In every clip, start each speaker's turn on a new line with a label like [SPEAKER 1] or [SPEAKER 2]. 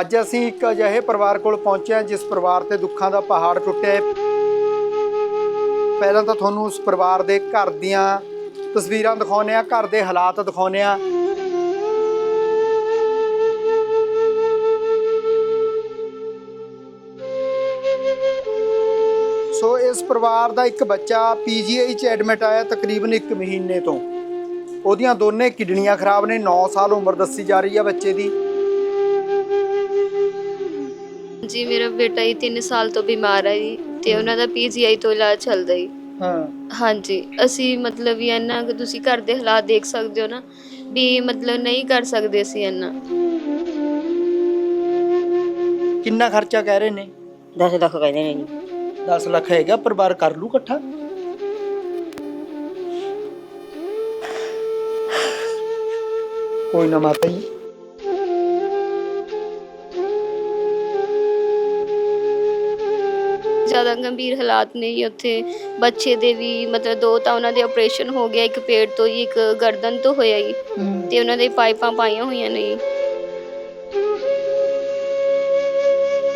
[SPEAKER 1] ਅੱਜ ਅਸੀਂ ਇੱਕ ਅਜਿਹੇ ਪਰਿਵਾਰ ਕੋਲ ਪਹੁੰਚੇ ਹਾਂ, ਜਿਸ ਪਰਿਵਾਰ ਤੇ ਦੁੱਖਾਂ ਦਾ ਪਹਾੜ ਟੁੱਟਿਆ ਹੈ। ਪਹਿਲਾਂ ਤਾਂ ਤੁਹਾਨੂੰ ਉਸ ਪਰਿਵਾਰ ਦੇ ਘਰ ਦੀਆਂ ਤਸਵੀਰਾਂ ਦਿਖਾਉਂਦੇ ਆ ਘਰ ਦੇ ਹਾਲਾਤ ਦਿਖਾਉਂਦੇ ਆ ਸੋ ਇਸ ਪਰਿਵਾਰ ਦਾ ਇੱਕ ਬੱਚਾ ਪੀਜੀਆਈ ਚ ਐਡਮਿਟ ਆਇਆ ਤਕਰੀਬਨ 1 ਮਹੀਨੇ ਤੋਂ। ਉਹਦੀਆਂ ਦੋਨੇ ਕਿਡਨੀਆਂ ਖਰਾਬ ਨੇ 9 ਸਾਲ ਉਮਰ ਦੱਸੀ ਜਾ ਰਹੀ ਹੈ ਬੱਚੇ ਦੀ।
[SPEAKER 2] ਜੀ ਮੇਰਾ ਬੇਟਾ ਹੀ 3 ਸਾਲ ਤੋਂ ਬਿਮਾਰ ਹੈ ਜੀ ਤੇ ਉਹਨਾਂ ਦਾ ਪੀਜੀਆਈ ਤੋਂ ਇਲਾਜ ਚੱਲਦਾ ਜੀ।
[SPEAKER 1] ਹਾਂ।
[SPEAKER 2] ਹਾਂਜੀ ਅਸੀਂ ਮਤਲਬ ਵੀ ਕਿ ਤੁਸੀਂ ਘਰ ਦੇ ਹਾਲਾਤ ਦੇਖ ਸਕਦੇ ਹੋ ਨਾ ਵੀ ਮਤਲਬ ਨਹੀਂ ਕਰ ਸਕਦੇ ਅਸੀਂ ਇੰਨਾ।
[SPEAKER 1] ਕਿੰਨਾ ਖਰਚਾ ਕਹਿ ਰਹੇ ਨੇ?
[SPEAKER 3] 10 ਲੱਖ ਕਹਿੰਦੇ ਨੇ ਜੀ।
[SPEAKER 1] 10 ਲੱਖ ਹੈਗਾ ਪਰਿਵਾਰ ਕਰ ਲੂ ਇਕੱਠਾ? ਕੋਈ ਨਾ ਮਾਤਾ ਜੀ।
[SPEAKER 2] ਗੰਭੀਰ ਹਾਲਾਤ ਨੇ ਜੀ ਉੱਥੇ। ਬੱਚੇ ਦੇ ਵੀ ਮਤਲਬ ਦੋ ਤਾਂ ਉਹਨਾਂ ਦੇ ਆਪਰੇਸ਼ਨ ਹੋ ਗਿਆ ਇੱਕ ਪੇਟ ਤੋਂ ਜੀ ਇੱਕ ਗਰਦਨ ਤੋਂ ਹੋਇਆ ਜੀ। ਤੇ ਉਹਨਾਂ ਦੇ ਪਾਈਪਾਂ ਪਾਈਆਂ ਹੋਈਆਂ ਨੇ ਜੀ।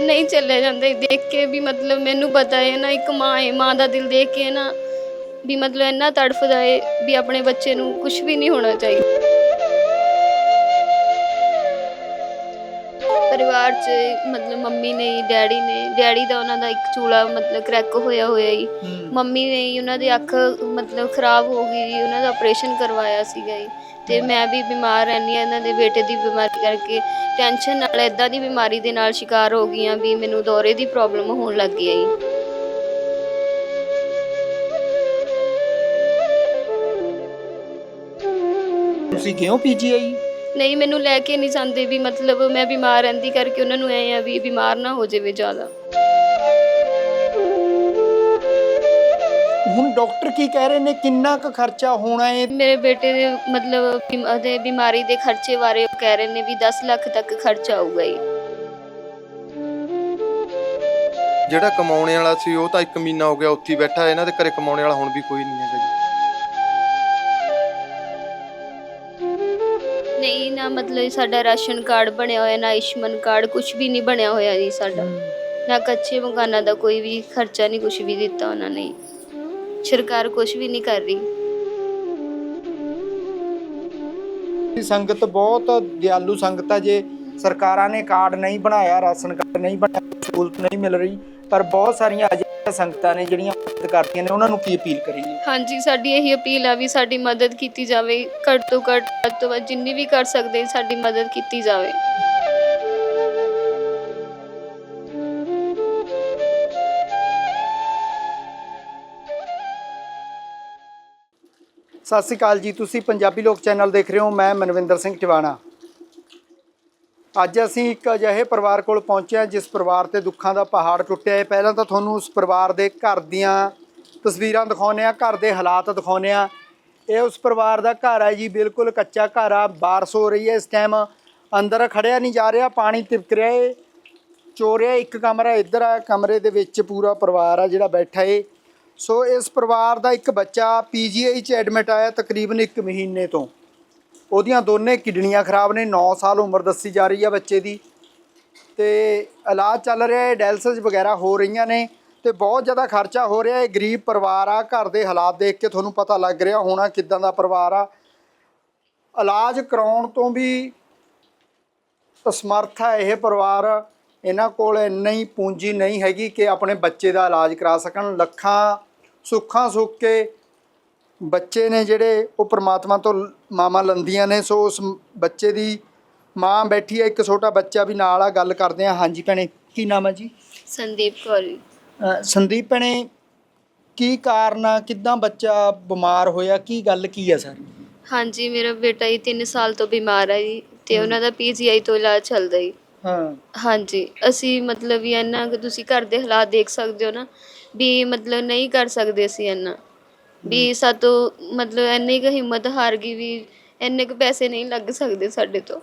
[SPEAKER 2] ਨਹੀਂ ਚੱਲਿਆ ਜਾਂਦਾ। ਦੇਖ ਕੇ ਵੀ ਮਤਲਬ ਮੈਨੂੰ ਪਤਾ ਹੈ ਨਾ ਇੱਕ ਮਾਂ ਹੈ ਮਾਂ ਦਾ ਦਿਲ ਦੇਖ ਕੇ ਨਾ ਵੀ ਮਤਲਬ ਇੰਨਾ ਤੜਫਦਾ ਹੈ ਵੀ ਆਪਣੇ ਬੱਚੇ ਨੂੰ ਕੁਝ ਵੀ ਨਹੀਂ ਹੋਣਾ ਚਾਹੀਦਾ। ਪਰਿਵਾਰ 'ਚ ਮਤਲਬ ਮੰਮੀ ਨੇ ਡੈਡੀ ਨੇ ਡੈਡੀ ਦਾ ਉਹਨਾਂ ਦਾ ਇੱਕ ਚੂਲਾ ਮਤਲਬ ਕਰੈਕ ਹੋਇਆ ਹੋਇਆ ਜੀ। ਮੰਮੀ ਨੇ ਜੀ ਉਹਨਾਂ ਦੀ ਅੱਖ ਮਤਲਬ ਖਰਾਬ ਹੋ ਗਈ ਜੀ ਉਹਨਾਂ ਦਾ ਆਪਰੇਸ਼ਨ ਕਰਵਾਇਆ ਸੀਗਾ ਜੀ। ਤੇ ਮੈਂ ਵੀ ਬਿਮਾਰ ਰਹਿੰਦੀ ਹਾਂ ਇਹਨਾਂ ਦੇ ਬੇਟੇ ਦੀ ਬਿਮਾਰੀ ਕਰਕੇ। ਟੈਨਸ਼ਨ ਨਾਲ ਇਦਾਂ ਦੀ ਬਿਮਾਰੀ ਦੇ ਨਾਲ ਸ਼ਿਕਾਰ ਹੋ ਗਈ ਹਾਂ ਵੀ ਮੈਨੂੰ ਦੌਰੇ ਦੀ ਪ੍ਰੋਬਲਮ ਹੋਣ ਲੱਗ ਗਈ ਹੈ ਜੀ।
[SPEAKER 1] ਤੁਸੀਂ ਕਿਉਂ ਪੀਜੀਆਈ
[SPEAKER 2] ਨਹੀਂ ਮੈਨੂੰ ਲੈ ਕੇ ਨਹੀਂ ਜਾਂਦੇ ਵੀ ਮਤਲਬ ਮੈਂ ਬਿਮਾਰ ਰਹਿੰਦੀ ਕਰਕੇ ਉਹਨਾਂ ਨੂੰ ਐ ਆ ਵੀ ਬਿਮਾਰ ਨਾ ਹੋ ਜਾਵੇ ਜ਼ਿਆਦਾ।
[SPEAKER 1] ਹੁਣ ਡਾਕਟਰ ਕੀ ਕਹਿ ਰਹੇ ਨੇ? ਕਿੰਨਾ ਕੁ ਖਰਚਾ ਹੋਣਾ ਹੈ
[SPEAKER 2] ਮੇਰੇ ਬੇਟੇ ਦੇ ਮਤਲਬ ਬਿਮ- ਉਹਦੇ ਬਿਮਾਰੀ ਦੇ ਖਰਚੇ ਬਾਰੇ ਉਹ ਕਹਿ ਰਹੇ ਨੇ ਵੀ 10 ਲੱਖ ਤੱਕ ਖਰਚਾ ਆਊਗਾ ਜੀ
[SPEAKER 4] ਜਿਹੜਾ ਕਮਾਉਣੇ ਵਾਲਾ ਸੀ ਉਹ ਤਾਂ 1 ਮਹੀਨਾ ਹੋ ਗਿਆ ਉੱਥੇ ਹੀ ਬੈਠਾ ਇਹਨਾਂ ਦੇ ਘਰੇ ਕਮਾਉਣੇ ਵਾਲਾ ਹੁਣ ਵੀ ਕੋਈ ਨਹੀਂ ਹੈਗਾ ਜੀ।
[SPEAKER 2] ਨਾ ਮਤਲਬ ਸਾਡਾ ਰਾਸ਼ਨ ਕਾਰਡ ਬਣਿਆ ਹੋਇਆ ਨਾ ਆਯੁਸ਼ਮਾਨ ਕਾਰਡ ਕੁਝ ਵੀ ਨਹੀਂ ਬਣਿਆ ਹੋਇਆ ਜੀ ਸਾਡਾ। ਨਾ ਕੱਚੇ ਮਕਾਨਾਂ ਦਾ ਕੋਈ ਵੀ ਖਰਚਾ ਨਹੀਂ ਕੁਝ ਵੀ ਦਿੱਤਾ ਉਹਨਾਂ ਨੇ। ਸਰਕਾਰ ਕੁਝ ਵੀ ਨਹੀਂ ਕਰ ਰਹੀ।
[SPEAKER 1] ਸੰਗਤ ਬਹੁਤ ਦਿਆਲੂ ਸੰਗਤ ਹੈ ਜੇ। ਸਰਕਾਰਾਂ ਨੇ ਕਾਰਡ ਨਹੀਂ ਬਣਾਇਆ ਰਾਸ਼ਨ ਕਾਰਡ ਨਹੀਂ ਬਣਾਇਆ ਸਹੂਲਤ ਨਹੀਂ ਮਿਲ ਰਹੀ ਪਰ ਬਹੁਤ ਸਾਰੀਆਂ ਅਜਿਹੀਆਂ ਸੰਗਤਾਂ ਨੇ ਜਿਹੜੀਆਂ ਮਦਦ ਕਰਦੀਆਂ ਨੇ ਉਹਨਾਂ ਨੂੰ ਕੀ ਅਪੀਲ ਕਰੀਏ?
[SPEAKER 2] ਹਾਂਜੀ ਸਾਡੀ ਇਹੀ ਅਪੀਲ ਆ ਵੀ ਸਾਡੀ ਮਦਦ ਕੀਤੀ ਜਾਵੇ। ਘੱਟ ਤੋਂ ਘੱਟ ਵੱਧ ਤੋਂ ਵੱਧ ਜਿੰਨੀ ਵੀ ਕਰ ਸਕਦੇ ਸਾਡੀ ਮਦਦ ਕੀਤੀ ਜਾਵੇ।
[SPEAKER 1] ਸਤਿ ਸ਼੍ਰੀ ਅਕਾਲ ਜੀ। ਤੁਸੀਂ ਪੰਜਾਬੀ ਲੋਕ ਚੈਨਲ ਦੇਖ ਰਹੇ ਹੋ। ਮੈਂ ਮਨਵਿੰਦਰ ਸਿੰਘ ਟਿਵਾਣਾ। ਅੱਜ ਅਸੀਂ ਇੱਕ ਅਜਿਹੇ ਪਰਿਵਾਰ ਕੋਲ ਪਹੁੰਚੇ ਹਾਂ, ਜਿਸ ਪਰਿਵਾਰ ਤੇ ਦੁੱਖਾਂ ਦਾ ਪਹਾੜ ਟੁੱਟਿਆ ਹੈ। ਪਹਿਲਾਂ ਤਾਂ ਤੁਹਾਨੂੰ ਉਸ ਪਰਿਵਾਰ ਦੇ ਘਰ ਦੀਆਂ ਤਸਵੀਰਾਂ ਦਿਖਾਉਂਦੇ ਆ ਘਰ ਦੇ ਹਾਲਾਤ ਦਿਖਾਉਂਦੇ ਆ ਇਹ ਉਸ ਪਰਿਵਾਰ ਦਾ ਘਰ ਹੈ ਜੀ, ਬਿਲਕੁਲ ਕੱਚਾ ਘਰ ਆ, ਬਾਰਿਸ਼ ਹੋ ਰਹੀ ਹੈ ਇਸ ਟਾਈਮ। ਅੰਦਰ ਖੜਿਆ ਨਹੀਂ ਜਾ ਰਿਹਾ, ਪਾਣੀ ਤਿਪਕ ਰਿਹਾ ਏ ਚੋਰਿਆ ਇੱਕ ਕਮਰਾ ਇੱਧਰ ਆ, ਕਮਰੇ ਦੇ ਵਿੱਚ ਪੂਰਾ ਪਰਿਵਾਰ ਆ ਜਿਹੜਾ ਬੈਠਾ ਏ। ਸੋ ਇਸ ਪਰਿਵਾਰ ਦਾ ਇੱਕ ਬੱਚਾ ਪੀਜੀਆਈ ਚ ਐਡਮਿਟ ਆਇਆ ਤਕਰੀਬਨ 1 ਮਹੀਨੇ ਤੋਂ। ਉਹਦੀਆਂ ਦੋਨੇ ਕਿਡਨੀਆਂ ਖਰਾਬ ਨੇ 9 ਸਾਲ ਉਮਰ ਦੱਸੀ ਜਾ ਰਹੀ ਆ ਬੱਚੇ ਦੀ। ਤੇ ਇਲਾਜ ਚੱਲ ਰਿਹਾ ਹੈ ਡਾਇਲਸਿਸ ਵਗੈਰਾ ਹੋ ਰਹੀਆਂ ਨੇ ਤੇ ਬਹੁਤ ਜ਼ਿਆਦਾ ਖਰਚਾ ਹੋ ਰਿਹਾ। ਹੈ ਗਰੀਬ ਪਰਿਵਾਰ ਆ, ਘਰ ਦੇ ਹਾਲਾਤ ਦੇਖ ਕੇ ਤੁਹਾਨੂੰ ਪਤਾ ਲੱਗ ਰਿਹਾ ਹੋਣਾ ਕਿਦਾਂ ਦਾ ਪਰਿਵਾਰ ਆ। ਇਲਾਜ ਕਰਾਉਣ ਤੋਂ ਵੀ ਅਸਮਰਥ ਹੈ ਇਹ ਪਰਿਵਾਰ। ਇਹਨਾਂ ਕੋਲ ਇੰਨੀ ਪੂੰਜੀ ਨਹੀਂ ਹੈਗੀ ਕਿ ਆਪਣੇ ਬੱਚੇ ਦਾ ਇਲਾਜ ਕਰਾ ਸਕਣ। ਲੱਖਾਂ ਸੁੱਖਾਂ ਸੁੱਖ ਕੇ ਬੱਚੇ ਨੇ ਜਿਹੜੇ ਉਹ ਪ੍ਰਮਾਤਮਾ ਤੋਂ ਮਾਮਾ ਲੰਦੀਆਂ ਨੇ ਸੋ ਉਸ ਬੱਚੇ ਦੀ ਮਾਂ ਬੈਠੀ ਹੈ ਇੱਕ ਛੋਟਾ ਬੱਚਾ ਵੀ ਨਾਲ ਆ ਗੱਲ ਕਰਦੇ ਆ ਹਾਂਜੀ ਭੈਣੇ ਕੀ ਨਾਮ ਹੈ ਜੀ?
[SPEAKER 2] ਸੰਦੀਪ ਕੌਰ।
[SPEAKER 1] ਅ, ਸੰਦੀਪ ਭੈਣੇ ਕੀ ਕਾਰਨ ਆ? ਕਿਦਾਂ ਬੱਚਾ ਬਿਮਾਰ ਹੋਇਆ? ਕੀ ਗੱਲ ਕੀ ਹੈ ਸਰ?
[SPEAKER 2] ਹਾਂਜੀ ਮੇਰਾ ਬੇਟਾ ਹੀ 3 ਸਾਲ ਤੋਂ ਬਿਮਾਰ ਹੈ ਜੀ ਤੇ ਉਹਨਾਂ ਦਾ ਪੀਜੀਆਈ ਤੋਂ ਇਲਾਜ ਚੱਲਦਾ ਜੀ।
[SPEAKER 1] ਹਾਂ।
[SPEAKER 2] ਹਾਂਜੀ ਅਸੀਂ ਮਤਲਬ ਵੀ ਇੰਨਾ ਕਿ ਤੁਸੀਂ ਘਰ ਦੇ ਹਾਲਾਤ ਦੇਖ ਸਕਦੇ ਹੋ ਨਾ ਵੀ ਮਤਲਬ ਨਹੀਂ ਕਰ ਸਕਦੇ ਅਸੀਂ ਇੰਨਾ। ਵੀ ਸਾਤੋਂ ਮਤਲਬ ਇੰਨੀ ਕੁ ਹਿੰਮਤ ਹਾਰ ਗਈ ਵੀ ਇੰਨੇ ਕੁ ਪੈਸੇ ਨਹੀਂ ਲੱਗ ਸਕਦੇ ਸਾਡੇ ਤੋਂ।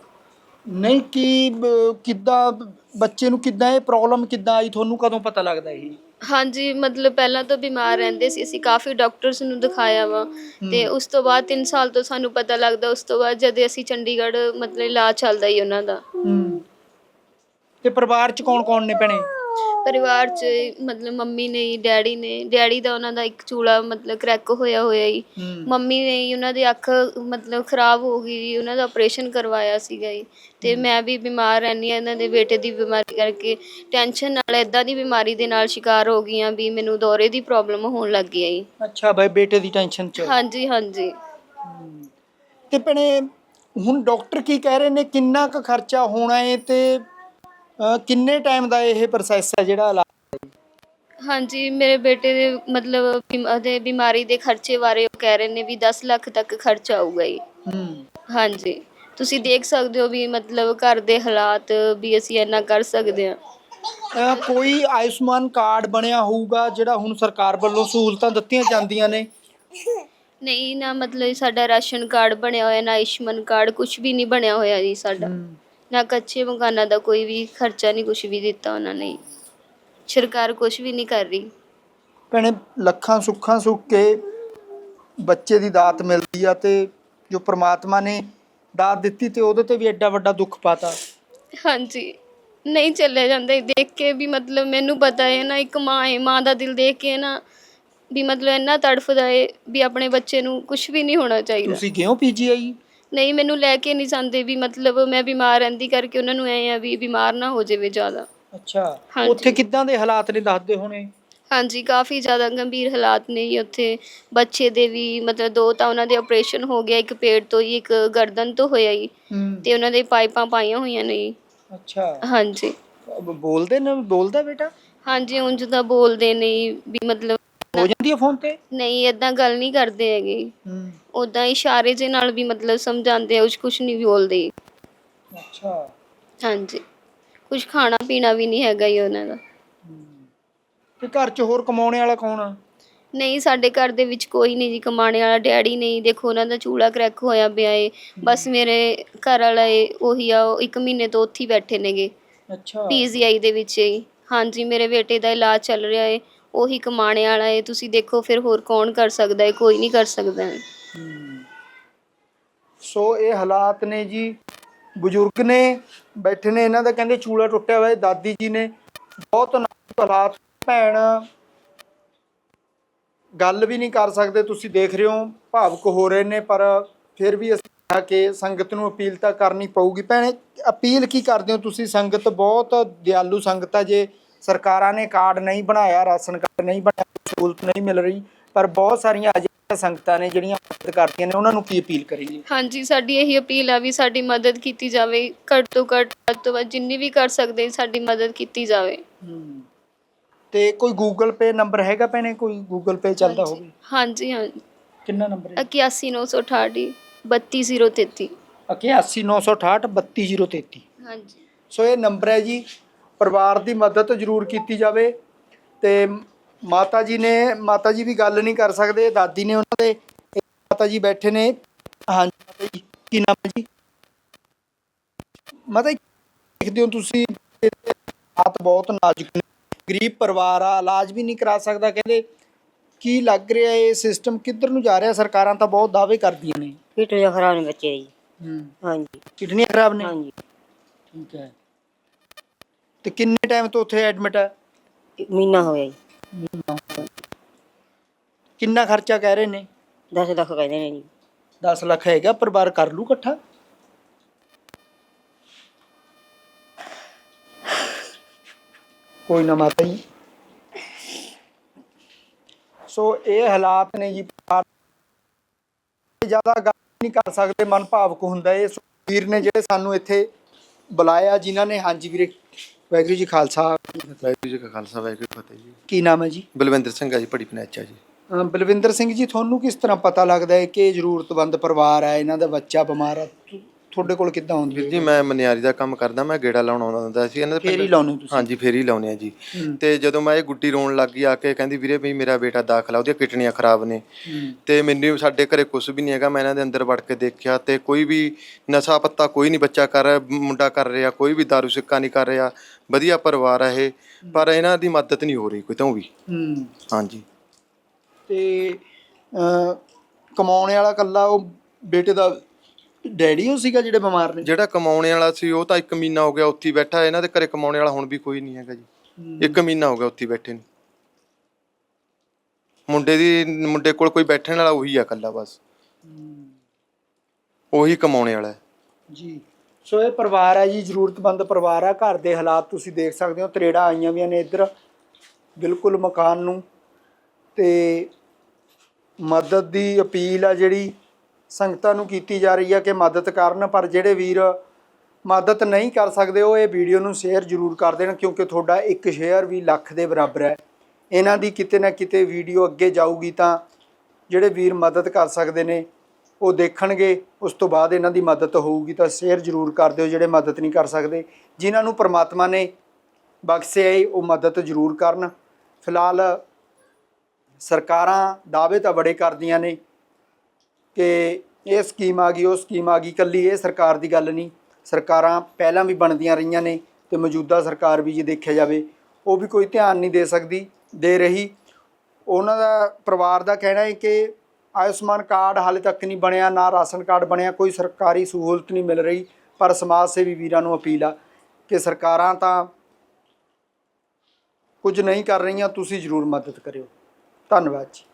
[SPEAKER 1] ਨਹੀਂ ਕੀ ਬ- ਕਿੱਦਾਂ ਬੱਚੇ ਨੂੰ ਕਿੱਦਾਂ ਇਹ ਪ੍ਰੋਬਲਮ ਕਿੱਦਾਂ ਆਈ ਤੁਹਾਨੂੰ ਕਦੋਂ ਪਤਾ ਲੱਗਦਾ ਇਹ?
[SPEAKER 2] ਹਾਂਜੀ ਮਤਲਬ ਪਹਿਲਾਂ ਤਾਂ ਬਿਮਾਰ ਰਹਿੰਦੇ ਸੀ ਅਸੀਂ ਕਾਫੀ ਡਾਕਟਰਸ ਨੂੰ ਦਿਖਾਇਆ ਵਾ ਤੇ ਉਸ ਤੋਂ ਬਾਅਦ 3 ਸਾਲ ਤੋਂ ਸਾਨੂੰ ਪਤਾ ਲੱਗਦਾ ਉਸ ਤੋਂ ਬਾਅਦ ਜਦ ਅਸੀਂ ਚੰਡੀਗੜ੍ਹ ਮਤਲਬ ਇਲਾਜ ਚੱਲਦਾ ਹੀ ਉਹਨਾਂ ਦਾ।
[SPEAKER 1] ਹੂੰ ਤੇ ਪਰਿਵਾਰ ਚ ਕੌਣ ਕੌਣ ਨੇ ਭੈਣੇ?
[SPEAKER 2] ਪਰਿਵਾਰ 'ਚ ਮਤਲਬ ਮੰਮੀ ਨੇ ਜੀ, ਡੈਡੀ ਨੇ ਡੈਡੀ ਦਾ ਉਹਨਾਂ ਦਾ ਇੱਕ ਚੂਲਾ ਮਤਲਬ ਕਰੈਕ ਹੋਇਆ ਹੋਇਆ ਜੀ। ਮੰਮੀ ਨੇ ਜੀ, ਉਹਨਾਂ ਦੀ ਅੱਖ ਮਤਲਬ ਖਰਾਬ ਹੋ ਗਈ ਜੀ ਉਹਨਾਂ ਦਾ ਆਪਰੇਸ਼ਨ ਕਰਵਾਇਆ ਸੀਗਾ ਜੀ। ਤੇ ਮੈਂ ਵੀ ਬਿਮਾਰ ਰਹਿੰਦੀ ਹਾਂ ਇਹਨਾਂ ਦੇ ਬੇਟੇ ਦੀ ਬਿਮਾਰੀ ਕਰਕੇ। ਟੈਨਸ਼ਨ ਨਾਲ ਇਦਾਂ ਦੀ ਬਿਮਾਰੀ ਦੇ ਨਾਲ ਸ਼ਿਕਾਰ ਹੋ ਗਈਆਂ ਵੀ ਮੈਨੂੰ ਦੌਰੇ ਦੀ ਪ੍ਰੋਬਲਮ ਹੋਣ ਲੱਗ ਗਈ ਹੈ ਜੀ।
[SPEAKER 1] ਅੱਛਾ ਬਈ ਬੇਟੇ ਦੀ ਟੈਨਸ਼ਨ ਚ।
[SPEAKER 2] ਹਾਂਜੀ ਹਾਂਜੀ।
[SPEAKER 1] ਤੇ ਭੈਣੇ ਹੁਣ ਡਾਕਟਰ ਕੀ ਕਹਿ ਰਹੇ ਨੇ? ਕਿੰਨਾ ਕੁ ਖਰਚਾ ਹੋਣਾ ਹੈ ਤੇ ਅਹ, ਕਿੰਨੇ ਟਾਈਮ ਦਾ ਇਹ ਪ੍ਰੋਸੈਸ ਹੈ ਜਿਹੜਾ ਇਲਾਜ?
[SPEAKER 2] ਹਾਂਜੀ ਮੇਰੇ ਬੇਟੇ ਦੇ ਮਤਲਬ ਬਿਮ- ਉਹਦੇ ਬਿਮਾਰੀ ਦੇ ਖਰਚੇ ਬਾਰੇ ਉਹ ਕਹਿ ਰਹੇ ਨੇ ਵੀ 10 ਲੱਖ ਤੱਕ ਖਰਚਾ ਆਊਗਾ ਜੀ।
[SPEAKER 1] ਹੂੰ।
[SPEAKER 2] ਹਾਂਜੀ। ਤੁਸੀਂ ਦੇਖ ਸਕਦੇ ਹੋ ਵੀ ਮਤਲਬ ਘਰ ਦੇ ਹਾਲਾਤ ਵੀ ਅਸੀਂ ਇੰਨਾ ਕਰ ਸਕਦੇ ਹਾਂ।
[SPEAKER 1] ਕੋਈ ਆਯੁਸ਼ਮਾਨ ਕਾਰਡ ਬਣਿਆ ਹੋਊਗਾ ਜਿਹੜਾ ਹੁਣ ਸਰਕਾਰ ਵੱਲੋਂ ਸਹੂਲਤਾਂ ਦਿੱਤੀਆਂ ਜਾਂਦੀਆਂ ਨੇ?
[SPEAKER 2] ਨਹੀਂ ਨਾ ਮਤਲਬ ਸਾਡਾ ਰਾਸ਼ਨ ਕਾਰਡ ਬਣਿਆ ਹੋਇਆ ਨਾ ਆਯੁਸ਼ਮਾਨ ਕਾਰਡ ਕੁਝ ਵੀ ਨਹੀਂ ਬਣਿਆ ਹੋਇਆ ਜੀ ਸਾਡਾ। ਨਾ ਕੱਚੇ ਮਕਾਨਾਂ ਦਾ ਕੋਈ ਵੀ ਖਰਚਾ ਨਹੀਂ ਕੁਝ ਵੀ ਦਿੱਤਾ ਉਹਨਾਂ ਨੇ। ਸਰਕਾਰ ਕੁਝ ਵੀ ਨਹੀਂ ਕਰ ਰਹੀ।
[SPEAKER 1] ਭੈਣੇ ਲੱਖਾਂ ਸੁੱਖਾਂ ਸੁੱਖ ਕੇ ਬੱਚੇ ਦੀ ਦਾਤ ਮਿਲਦੀ ਆ ਤੇ ਜੋ ਪ੍ਰਮਾਤਮਾ ਨੇ ਦਾਤ ਦਿੱਤੀ ਤੇ ਉਹਦੇ ਤੇ ਵੀ ਐਡਾ ਵੱਡਾ ਦੁੱਖ ਪਾਤਾ।
[SPEAKER 2] ਹਾਂਜੀ। ਨਹੀਂ ਚੱਲਿਆ ਜਾਂਦਾ। ਇਹ ਦੇਖ ਕੇ ਵੀ ਮਤਲਬ ਮੈਨੂੰ ਪਤਾ ਹੈ ਨਾ ਇੱਕ ਮਾਂ ਹੈ ਮਾਂ ਦਾ ਦਿਲ ਦੇਖ ਕੇ ਨਾ ਵੀ ਮਤਲਬ ਇੰਨਾ ਤੜਫਦਾ ਹੈ ਵੀ ਆਪਣੇ ਬੱਚੇ ਨੂੰ ਕੁਝ ਵੀ ਨਹੀਂ ਹੋਣਾ ਚਾਹੀਦਾ।
[SPEAKER 1] ਤੁਸੀਂ ਹੋ ਪੀਜੀਆਈ
[SPEAKER 2] ਨਹੀਂ ਮੈਨੂੰ ਲੈ ਕੇ ਨਹੀਂ ਜਾਂਦੇ ਵੀ ਮਤਲਬ ਮੈਂ ਬਿਮਾਰ ਰਹਿੰਦੀ ਕਰਕੇ ਉਹਨਾਂ ਨੂੰ ਐ ਆ ਵੀ ਬਿਮਾਰ ਨਾ ਹੋ ਜਾਵੇ ਜ਼ਿਆਦਾ।
[SPEAKER 1] ਅੱਛਾ
[SPEAKER 2] ਹਾਂਜੀ।
[SPEAKER 1] ਉੱਥੇ ਕਿੱਦਾਂ ਦੇ ਹਾਲਾਤ ਨੇ ਦੱਸਦੇ ਹੋਣੇ?
[SPEAKER 2] ਹਾਂਜੀ ਕਾਫੀ ਜ਼ਿਆਦਾ ਗੰਭੀਰ ਹਾਲਾਤ ਨੇ ਜੀ ਉੱਥੇ। ਬੱਚੇ ਦੇ ਵੀ ਮਤਲਬ ਦੋ ਤਾਂ ਉਹਨਾਂ ਦੇ ਆਪਰੇਸ਼ਨ ਹੋ ਗਿਆ ਇੱਕ ਪੇਟ ਤੋਂ ਜੀ ਇੱਕ ਗਰਦਨ ਤੋਂ ਹੋਇਆ ਜੀ।
[SPEAKER 1] ਹੂੰ।
[SPEAKER 2] ਤੇ ਉਹਨਾਂ ਦੇ ਪਾਈਪਾਂ ਪਾਈਆਂ ਹੋਈਆਂ ਨੇ ਜੀ।
[SPEAKER 1] ਅੱਛਾ।
[SPEAKER 2] ਹਾਂਜੀ।
[SPEAKER 1] ਬ- ਬੋਲਦੇ ਨੇ ਬੋਲਦਾ ਬੇਟਾ?
[SPEAKER 2] ਹਾਂਜੀ ਉਂਝ ਤਾਂ ਬੋਲਦੇ ਨੇ ਜੀ, ਵੀ ਮਤਲਬ
[SPEAKER 1] ਹੋ ਜਾਂਦੀ ਹੈ ਫੋਨ ਤੇ?
[SPEAKER 2] ਨਹੀਂ ਇਦਾਂ ਗੱਲ ਨਹੀਂ ਕਰਦੇ ਹੈਗੇ।
[SPEAKER 1] ਹੂੰ।
[SPEAKER 2] ਉਦਾਂ ਇਸ਼ਾਰੇ ਜੇ ਨਾਲ ਵੀ ਮਤਲਬ ਸਮਝਾਉਂਦੇ ਆ ਉਸ ਕੁਝ ਨਹੀਂ ਬੋਲਦੇ।
[SPEAKER 1] ਅੱਛਾ।
[SPEAKER 2] ਹਾਂਜੀ। ਕੁਝ ਖਾਣਾ ਪੀਣਾ ਵੀ ਨਹੀਂ ਹੈਗਾ ਜੀ ਉਹਨਾਂ ਦਾ।
[SPEAKER 1] ਤੇ ਘਰ 'ਚ ਹੋਰ ਕਮਾਉਣੇ ਵਾਲਾ ਕੌਣ ਆ?
[SPEAKER 2] ਨਹੀਂ ਸਾਡੇ ਘਰ ਦੇ ਵਿੱਚ ਕੋਈ ਨਹੀਂ ਜੀ ਕਮਾਣੇ ਵਾਲਾ ਡੈਡੀ ਨਹੀਂ। ਦੇਖੋ ਉਹਨਾਂ ਦਾ ਚੂਲਾ ਕਰੈਕ ਹੋਇਆ ਪਿਆ ਏ। ਬਸ ਮੇਰੇ ਘਰ ਵਾਲਾ ਏ ਉਹੀ ਆ ਉਹ ਇੱਕ ਮਹੀਨੇ ਤੋਂ ਉੱਥੇ ਹੀ ਬੈਠੇ ਨੇਗੇ।
[SPEAKER 1] ਅੱਛਾ।
[SPEAKER 2] ਪੀਜੀਆਈ ਦੇ ਵਿੱਚ ਹੀ ਹਾਂਜੀ ਮੇਰੇ ਬੇਟੇ ਦਾ ਇਲਾਜ ਚੱਲ ਰਿਹਾ ਏ। ਉਹੀ ਕਮਾਣੇ ਵਾਲਾ ਏ, ਤੁਸੀਂ ਦੇਖੋ ਫਿਰ ਹੋਰ ਕੌਣ ਕਰ ਸਕਦਾ ਏ, ਕੋਈ ਨਹੀਂ ਕਰ ਸਕਦਾ ਏ।
[SPEAKER 1] ਸੋ ਇਹ ਹਾਲਾਤ ਨੇ ਜੀ, ਬਜ਼ੁਰਗ ਨੇ, ਬੈਠੇ ਨੇ, ਇਹਨਾਂ ਦਾ ਕਹਿੰਦੇ ਚੂਲਾ ਟੁੱਟਿਆ ਹੋਇਆ ਹੈ ਦਾਦੀ ਜੀ ਨੇ। ਬਹੁਤ ਨਾਜ਼ੁਕ ਹਾਲਾਤ ਭੈਣ। ਗੱਲ ਵੀ ਨਹੀਂ ਕਰ ਸਕਦੇ, ਤੁਸੀਂ ਦੇਖ ਰਹੇ ਹੋ, ਭਾਵੁਕ ਹੋ ਰਹੇ ਨੇ, ਪਰ ਫਿਰ ਵੀ ਅਸੀਂ ਆ ਕੇ ਸੰਗਤ ਨੂੰ ਅਪੀਲ ਤਾਂ ਕਰਨੀ ਪਊਗੀ। ਭੈਣੇ, ਅਪੀਲ ਕੀ ਕਰਦੇ ਹੋ ਤੁਸੀਂ? ਸੰਗਤ ਬਹੁਤ ਦਿਆਲੂ ਸੰਗਤ ਹੈ ਜੇ। ਸਰਕਾਰਾਂ ਨੇ ਕਾਰਡ ਨਹੀਂ ਬਣਾਇਆ ਰਾਸ਼ਨ ਕਾਰਡ ਨਹੀਂ ਬਣਾਇਆ ਸਹੂਲਤ ਨਹੀਂ ਮਿਲ ਰਹੀ ਪਰ ਬਹੁਤ ਸਾਰੀਆਂ ਅਜਿਹੀਆਂ ਸੰਗਤਾਂ ਨੇ ਜਿਹੜੀਆਂ ਮਦਦ ਕਰਦੀਆਂ ਨੇ ਉਹਨਾਂ ਨੂੰ ਕੀ ਅਪੀਲ ਕਰੀਏ?
[SPEAKER 2] ਹਾਂਜੀ ਸਾਡੀ ਇਹੀ ਅਪੀਲ ਆ ਵੀ ਸਾਡੀ ਮਦਦ ਕੀਤੀ ਜਾਵੇ ਘੱਟ ਤੋਂ ਘੱਟ ਵੱਧ ਤੋਂ ਵੱਧ ਜਿੰਨੀ ਵੀ ਕਰ ਸਕਦੇ ਸਾਡੀ ਮਦਦ ਕੀਤੀ ਜਾਵੇ।
[SPEAKER 1] ਤੇ ਕੋਈ ਗੂਗਲ ਪੇ ਨੰਬਰ ਹੈਗਾ ਭੈਣੇ? ਕੋਈ ਗੂਗਲ ਪੇ ਚੱਲਦਾ ਹੋਵੇ?
[SPEAKER 2] ਹਾਂਜੀ ਹਾਂਜੀ
[SPEAKER 1] ਕਿੰਨਾ ਨੰਬਰ ਹੈ?
[SPEAKER 2] 81968 32033
[SPEAKER 1] 81968 32033
[SPEAKER 2] ਹਾਂਜੀ।
[SPEAKER 1] ਸੋ ਇਹ ਨੰਬਰ ਹੈ ਜੀ ਪਰਿਵਾਰ ਦੀ ਮਦਦ ਜ਼ਰੂਰ ਕੀਤੀ ਜਾਵੇ ਤੇ ਮਾਤਾ ਜੀ ਨੇ ਮਾਤਾ ਜੀ ਵੀ ਗੱਲ ਨਹੀਂ ਕਰ ਸਕਦੇ ਦਾਦੀ ਨੇ ਉਹਨਾਂ ਦੇ ਮਾਤਾ ਜੀ ਬੈਠੇ ਨੇ। ਹਾਂਜੀ ਮਾਤਾ ਜੀ ਕੀ ਨਾਮ ਹੈ ਜੀ? ਮਾਤਾ ਜੀ ਦੇਖਦੇ ਹੋ ਤੁਸੀਂ ਹਾਲਾਤ ਬਹੁਤ ਨਾਜ਼ੁਕ ਨੇ। ਗਰੀਬ ਪਰਿਵਾਰ ਆ ਇਲਾਜ ਵੀ ਨਹੀਂ ਕਰਾ ਸਕਦਾ ਕਹਿੰਦੇ। ਕੀ ਲੱਗ ਰਿਹਾ ਇਹ ਸਿਸਟਮ ਕਿੱਧਰ ਨੂੰ ਜਾ ਰਿਹਾ? ਸਰਕਾਰਾਂ ਤਾਂ ਬਹੁਤ ਦਾਅਵੇ ਕਰਦੀਆਂ ਨੇ।
[SPEAKER 3] ਕਿਡਨੀਆਂ ਖਰਾਬ ਨੇ ਬੱਚੇ
[SPEAKER 1] ਹੂੰ।
[SPEAKER 3] ਹਾਂਜੀ।
[SPEAKER 1] ਕਿਡਨੀਆਂ ਖਰਾਬ ਨੇ?
[SPEAKER 3] ਹਾਂਜੀ।
[SPEAKER 1] ਠੀਕ ਹੈ। ਤੇ ਕਿੰਨੇ ਟਾਈਮ ਤੋਂ ਉੱਥੇ ਐਡਮਿਟ ਹੈ?
[SPEAKER 3] ਮਹੀਨਾ ਹੋਇਆ ਜੀ।
[SPEAKER 1] ਕਿੰਨਾ ਖਰਚਾ ਕਹਿ ਰਹੇ ਨੇ?
[SPEAKER 3] 10 ਲੱਖ ਕਹਿੰਦੇ ਨੇ ਜੀ।
[SPEAKER 1] 10 ਲੱਖ ਹੈਗਾ ਪਰਿਵਾਰ ਕਰ ਲੂ ਇਕੱਠਾ? ਕੋਈ ਨਾ ਮਾਤਾ ਜੀ। ਸੋ ਇਹ ਹਾਲਾਤ ਨੇ ਜੀ ਪਰਿਵਾਰ। ਜ਼ਿਆਦਾ ਗੱਲ ਨਹੀਂ ਕਰ ਸਕਦੇ ਮਨ ਭਾਵੁਕ ਹੁੰਦਾ ਇਹ। ਵੀਰ ਨੇ ਜਿਹੜੇ ਸਾਨੂੰ ਇੱਥੇ ਬੁਲਾਇਆ ਜਿਨ੍ਹਾਂ ਨੇ ਹਾਂਜੀ ਵੀਰੇ। ਵਾਹਿਗੁਰੂ ਜੀ ਖਾਲਸਾ।
[SPEAKER 4] ਵਾਹਿਗੁਰੂ ਜੀ ਕਾ ਖਾਲਸਾ ਵਾਹਿਗੁਰੂ ਜੀ ਕੀ ਫਤਿਹ ਜੀ।
[SPEAKER 1] ਕੀ ਨਾਮ ਹੈ ਜੀ?
[SPEAKER 4] ਬਲਵਿੰਦਰ ਸਿੰਘ ਆ ਜੀ ਪੜੀ ਪਨੈਚਾ ਜੀ।
[SPEAKER 1] ਬਲਵਿੰਦਰ ਸਿੰਘ ਜੀ ਤੁਹਾਨੂੰ ਕਿਸ ਤਰ੍ਹਾਂ ਪਤਾ ਲੱਗਦਾ ਹੈ ਕਿ ਇਹ ਜ਼ਰੂਰਤਮੰਦ ਪਰਿਵਾਰ ਹੈ? ਇਹਨਾਂ ਦਾ ਬੱਚਾ ਬਿਮਾਰ ਹੈ? ਤੁ- ਤੁਹਾਡੇ ਕੋਲ ਕਿੱਦਾਂ ਆਉਂਦੀ
[SPEAKER 4] ਵੀਰ ਜੀ ਮੈਂ ਮਨਿਆਰੀ ਦਾ ਕੰਮ ਕਰਦਾ ਮੈਂ ਗੇੜਾ ਲਾਉਣ ਆਉਂਦਾ ਹੁੰਦਾ ਸੀ ਇਹਨਾਂ ਦੇ
[SPEAKER 1] ਫੇਰ ਹੋ ਤੁਸੀਂ?
[SPEAKER 4] ਹਾਂਜੀ ਫੇਰ ਲਾਉਨੇ ਆ ਜੀ। ਤੇ ਜਦੋਂ ਮੈਂ ਇਹ ਗੁੱਡੀ ਰੋਣ ਲੱਗ ਗਈ ਆ ਕੇ ਕਹਿੰਦੀ ਵੀਰੇ ਵੀ ਮੇਰਾ ਬੇਟਾ ਦਾਖਲਾ ਉਹਦੀਆਂ ਕਿਡਨੀਆਂ ਖਰਾਬ ਨੇ। ਤੇ ਮੈਨੂੰ ਸਾਡੇ ਘਰੇ ਕੁਝ ਵੀ ਨਹੀਂ ਹੈਗਾ ਮੈਂ ਇਹਨਾਂ ਦੇ ਅੰਦਰ ਵੜ ਕੇ ਦੇਖਿਆ ਤੇ ਕੋਈ ਵੀ ਨਸ਼ਾ ਪੱਤਾ ਕੋਈ ਨਹੀਂ ਬੱਚਾ ਕਰ ਰਿਹਾ ਮੁੰਡਾ ਕਰ ਰਿਹਾ ਕੋਈ ਵੀ ਦਾਰੂ ਸਿੱਕਾ ਨਹੀਂ ਕਰ ਰਿਹਾ ਵਧੀਆ ਪਰਿਵਾਰ ਆ ਇਹ ਪਰ ਇਹਨਾਂ ਦੀ ਮਦਦ ਨਹੀਂ ਹੋ ਰਹੀ ਕੋਈ ਤੋਂ ਵੀ। ਹਾਂਜੀ।
[SPEAKER 1] ਤੇ ਕਮਾਉਣੇ ਵਾਲਾ ਕੱਲਾ ਉਹ ਬੇਟੇ ਦਾ ਡੈਡੀ ਉਹ ਸੀਗਾ ਜਿਹੜੇ ਬਿਮਾਰ ਨੇ?
[SPEAKER 4] ਜਿਹੜਾ ਕਮਾਉਣੇ ਵਾਲਾ ਸੀ ਉਹ ਤਾਂ 1 ਮਹੀਨਾ ਹੋ ਗਿਆ ਉੱਥੇ ਹੀ ਬੈਠਾ ਇਹਨਾਂ ਦੇ ਘਰੇ ਕਮਾਉਣੇ ਵਾਲਾ ਹੁਣ ਵੀ ਕੋਈ ਨਹੀਂ ਹੈਗਾ ਜੀ। 1 ਮਹੀਨਾ ਹੋ ਗਿਆ ਉੱਥੇ ਹੀ ਬੈਠੇ ਨੂੰ। ਮੁੰਡੇ ਦੀ ਮੁੰਡੇ ਕੋਲ ਕੋਈ ਬੈਠਣ ਵਾਲਾ ਉਹੀ ਆ ਇਕੱਲਾ ਬਸ। ਉਹੀ ਕਮਾਉਣੇ ਵਾਲਾ ਹੈ।
[SPEAKER 1] ਜੀ। ਸੋ ਇਹ ਪਰਿਵਾਰ ਹੈ ਜੀ ਜ਼ਰੂਰਤਮੰਦ ਪਰਿਵਾਰ ਹੈ ਘਰ ਦੇ ਹਾਲਾਤ ਤੁਸੀਂ ਦੇਖ ਸਕਦੇ ਹੋ ਤਰੇੜਾ ਆਈਆਂ ਵੀਆਂ ਨੇ ਇੱਧਰ। ਬਿਲਕੁਲ ਮਕਾਨ ਨੂੰ। ਤੇ ਮਦਦ ਦੀ ਅਪੀਲ ਆ ਜਿਹੜੀ ਸੰਗਤਾਂ ਨੂੰ ਕੀਤੀ ਜਾ ਰਹੀ ਹੈ ਕਿ ਮਦਦ ਕਰਨ, ਪਰ ਜਿਹੜੇ ਵੀਰ ਮਦਦ ਨਹੀਂ ਕਰ ਸਕਦੇ, ਉਹ ਇਹ ਵੀਡੀਓ ਨੂੰ ਸ਼ੇਅਰ ਜ਼ਰੂਰ ਕਰ ਦੇਣ, ਕਿਉਂਕਿ ਤੁਹਾਡਾ ਇੱਕ ਸ਼ੇਅਰ ਵੀ ਲੱਖ ਦੇ ਬਰਾਬਰ ਹੈ। ਇਹਨਾਂ ਦੀ ਕਿਤੇ ਨਾ ਕਿਤੇ ਵੀਡੀਓ ਅੱਗੇ ਜਾਊਗੀ ਤਾਂ ਜਿਹੜੇ ਵੀਰ ਮਦਦ ਕਰ ਸਕਦੇ ਨੇ, ਉਹ ਦੇਖਣਗੇ, ਉਸ ਤੋਂ ਬਾਅਦ ਇਹਨਾਂ ਦੀ ਮਦਦ ਹੋਊਗੀ ਤਾਂ ਸ਼ੇਅਰ ਜ਼ਰੂਰ ਕਰ ਦਿਓ, ਜਿਹੜੇ ਮਦਦ ਨਹੀਂ ਕਰ ਸਕਦੇ। ਜਿਨ੍ਹਾਂ ਨੂੰ ਪ੍ਰਮਾਤਮਾ ਨੇ ਬਖਸ਼ਿਆ ਹੈ ਉਹ ਮਦਦ ਜ਼ਰੂਰ ਕਰਨ। ਫਿਲਹਾਲ ਸਰਕਾਰਾਂ ਦਾਅਵੇ ਤਾਂ ਬੜੇ ਕਰਦੀਆਂ ਨੇ ਕਿ ਇਹ ਸਕੀਮ ਆ ਗਈ, ਉਹ ਸਕੀਮ ਆ ਗਈ ਕੱਲੀ ਇਹ ਸਰਕਾਰ ਦੀ ਗੱਲ ਨਹੀਂ। ਸਰਕਾਰਾਂ ਪਹਿਲਾਂ ਵੀ ਬਣਦੀਆਂ ਰਹੀਆਂ ਨੇ ਤੇ ਮੌਜੂਦਾ ਸਰਕਾਰ ਵੀ ਜੇ ਦੇਖਿਆ ਜਾਵੇ, ਉਹ ਵੀ ਕੋਈ ਧਿਆਨ ਨਹੀਂ ਦੇ ਸਕਦੀ, ਦੇ ਰਹੀ। ਉਹਨਾਂ ਦਾ, ਪਰਿਵਾਰ ਦਾ ਕਹਿਣਾ ਹੈ ਕਿ ਆਯੁਸ਼ਮਾਨ ਕਾਰਡ ਹਾਲੇ ਤੱਕ ਨਹੀਂ ਬਣਿਆ, ਨਾ ਰਾਸ਼ਨ ਕਾਰਡ ਬਣਿਆ, ਕੋਈ ਸਰਕਾਰੀ ਸਹੂਲਤ ਨਹੀਂ ਮਿਲ ਰਹੀ, ਪਰ ਸਮਾਜ ਸੇਵੀ ਵੀਰਾਂ ਨੂੰ ਅਪੀਲ ਆ ਕਿ ਸਰਕਾਰਾਂ ਤਾਂ ਕੁਝ ਨਹੀਂ ਕਰ ਰਹੀਆਂ, ਤੁਸੀਂ ਜ਼ਰੂਰ ਮਦਦ ਕਰਿਓ। ਧੰਨਵਾਦ ਜੀ।